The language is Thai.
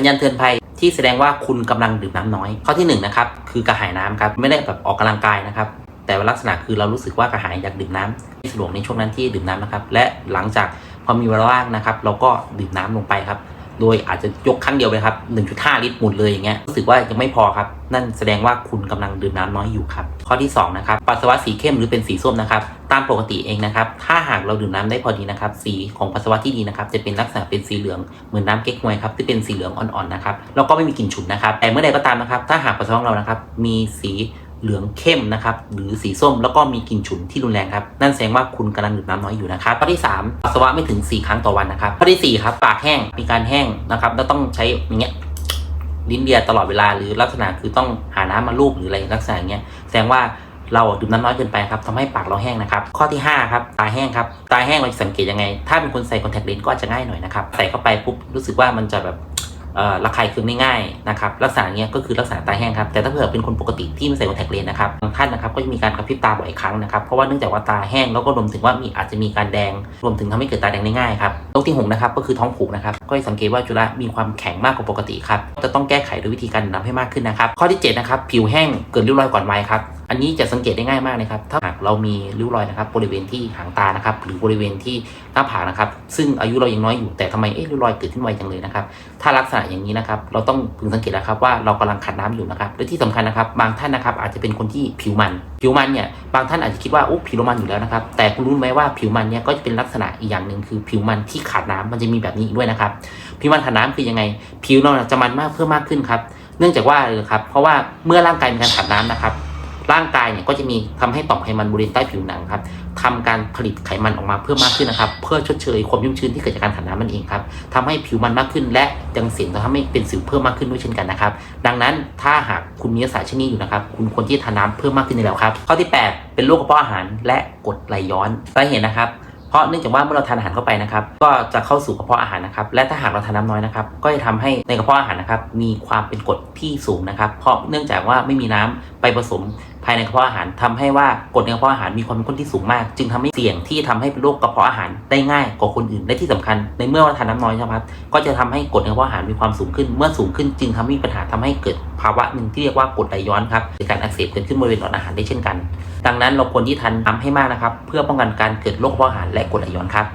สัญญาณเตือนภัยที่แสดงว่าคุณกำลังดื่มน้ำน้อย ข้อที่หนึ่งนะครับคือกระหายน้ำครับไม่ได้แบบออกกำลังกายนะครับแต่วลักษณะคือเรารู้สึกว่ากระหายอยากดื่มน้ำที่สะดวกในช่วงนั้นที่ดื่มน้ำนะครับและหลังจากพอมีเวลาว่างนะครับ เราก็ดื่มน้ำลงไปครับ โดยอาจจะยกครั้งเดียวไปครับ 1.5 ลิตรหมดเลยอย่างเงี้ยรู้สึกว่ายังไม่พอครับ นั่นแสดงว่าคุณกำลังดื่มน้ำน้อยอยู่ครับ ข้อที่2นะครับปัสสาวะสีเข้มหรือเป็นสีส้มนะครับตามปกติเองนะครับถ้าหากเราดื่มน้ำได้พอดีนะครับสีของปัสสาวะที่ดีนะครับจะเป็นลักษณะเป็นสีเหลืองเหมือนน้ำเก๊กฮวยครับที่เป็นสีเหลืองอ่อนๆนะครับแล้วก็ไม่มีกลิ่นฉุนนะครับแต่เมื่อใดก็ตามนะครับถ้าหากปัสสาวะของเรานะครับมีสี เหลืองเข้มนะครับหรือสีส้มแล้วก็มีกลิ่นฉุนที่รุนแรงครับนั่นแสดงว่าคุณกำลังดื่มน้ำน้อยอยู่นะครับข้อที่3ปัสสาวะไม่ถึง 4 ครั้งต่อวันนะครับข้อที่4ครับปากแห้งมีการแห้งนะครับแล้วต้องใช้อย่างเงี้ยลิ้นเลียตลอดเวลาหรือลักษณะคือต้องหาน้ำมาลูบหรืออะไรลักษณะอย่างเงี้ยแสดงว่าเราดื่มน้ำน้อยเกินไปครับทำให้ปากเราแห้งนะครับ ข้อที่ 5 ครับ ตาแห้งครับ ตาแห้งเราจะสังเกตยังไง ถ้าเป็นคนใส่คอนแทคเลนส์ก็อาจจะง่ายหน่อยนะครับ ใส่เข้าไปปุ๊บรู้สึกว่ามันจะแบบ ระคายเคืองได้ง่ายนะครับลักษณะเนี้ยก็คือลักษณะตาแห้งครับแต่ถ้าเผื่อเป็นคนปกติที่ไม่ใส่คอนแทคเลนส์นะครับบางท่านนะครับก็จะมีการกระพริบตาบ่อยครั้งนะครับเพราะว่าเนื่องจากว่าตาแห้งแล้วก็รวมถึงว่ามีอาจจะมีการแดง รวมถึงทำให้เกิดตาแดงได้ง่ายครับ โรคที่หกนะครับ ก็คือท้องผูกนะครับ ก็สังเกตว่าจุฬามีความแข็งมากกว่าปกติครับ จะต้องแก้ไขด้วยวิธีการน้ำให้มากขึ้นนะครับ ข้อที่เจ็ดนะครับ ผิวแห้งเกิดริ้วรอยก่อนวัยครับอันนี้จะสังเกตได้ง่ายมากเลยครับ ถ้าหากเรามีริ้วรอยนะครับ บริเวณที่หางตานะครับ หรือบริเวณที่หน้าผากนะครับ ซึ่งอายุเรายังน้อยอยู่แต่ทำไมเอ๊ะริ้วรอยเกิดขึ้นไวจังเลยนะครับ ถ้าลักษณะอย่างนี้นะครับ เราต้องพึงสังเกตนะครับว่าเรากำลังขาดน้ำอยู่นะครับ และที่สำคัญนะครับ บางท่านนะครับอาจจะเป็นคนที่ผิวมัน ผิวมันเนี่ยบางท่านอาจจะคิดว่าโอ้ผิวเรามันอยู่แล้วนะครับ แต่คุณรู้ไหมว่าผิวมันเนี่ยก็จะเป็นลักษณะอีกอย่างหนึ่งคือ ผิวมันที่ขาดน้ำมันจะมีแบบนี้อีกด้วยนะครับ ผิวมันขาดน้ำคือยังไง ผิวเราจะมันมากเพิ่มมากขึ้นครับ เนื่องจากว่าอะไรครับ เพราะว่าเมื่อร่างกายมีการขาดน้ำนะครับ ร่างกายเนี่ยก็จะมีทำให้ต่อมไขมันบริเวณใต้ผิวหนังครับทำการผลิตไขมันออกมาเพิ่มมากขึ้นนะครับ เพื่อชดเชยความชุ่มชื้นที่เกิดจากการขาดน้ำมันเองครับทำให้ผิวมันมากขึ้น และยังเสี่ยงจะทำให้เป็นสิวเพิ่มมากขึ้นด้วยเช่นกันนะครับ ดังนั้นถ้าหากคุณมีลักษณะเช่นนี้อยู่นะครับ คุณควรที่ทานน้ำเพิ่มมากขึ้นในแล้วครับ ข้อที่ 8 เป็นโรคกระเพาะอาหารและกรดไหลย้อนสาเหตุนะครับเพราะเนื่องจากว่าเมื่อเราทานอาหารเข้าไปนะครับ ก็จะเข้าสู่กระเพาะอาหารนะครับ และถ้าหากเราทานน้ำน้อยนะครับ ก็จะทำให้ในกระเพาะอาหารนะครับ มีความเป็นกรดที่สูงนะครับ เพราะเนื่องจากว่าไม่มีน้ำไปผสมภายในกระเพาะอาหารทำให้ว่ากรดในกระเพาะอาหารมีความเป็นข้นที่สูงมาก จึงทำให้เสี่ยงที่ทำให้เป็นโรคกระเพาะอาหารได้ง่ายกว่าคนอื่นและที่สำคัญ ในเมื่อเราทานน้ำน้อยนะครับก็จะทำให้กรดในกระเพาะอาหารมีความสูงขึ้น เมื่อสูงขึ้นจึงทำให้มีปัญหาทำให้เกิดภาวะหนึ่งที่เรียกว่ากรดไหลย้อนครับในการอักเสบเกิดขึ้นบริเวณหลอดอาหารได้เช่นกัน ดังนั้นเราควรที่ทานน้ำให้มากนะครับเพื่อป้องกันการเกิดโรคกระเพาะอาหารและกรดไหลย้อนครับ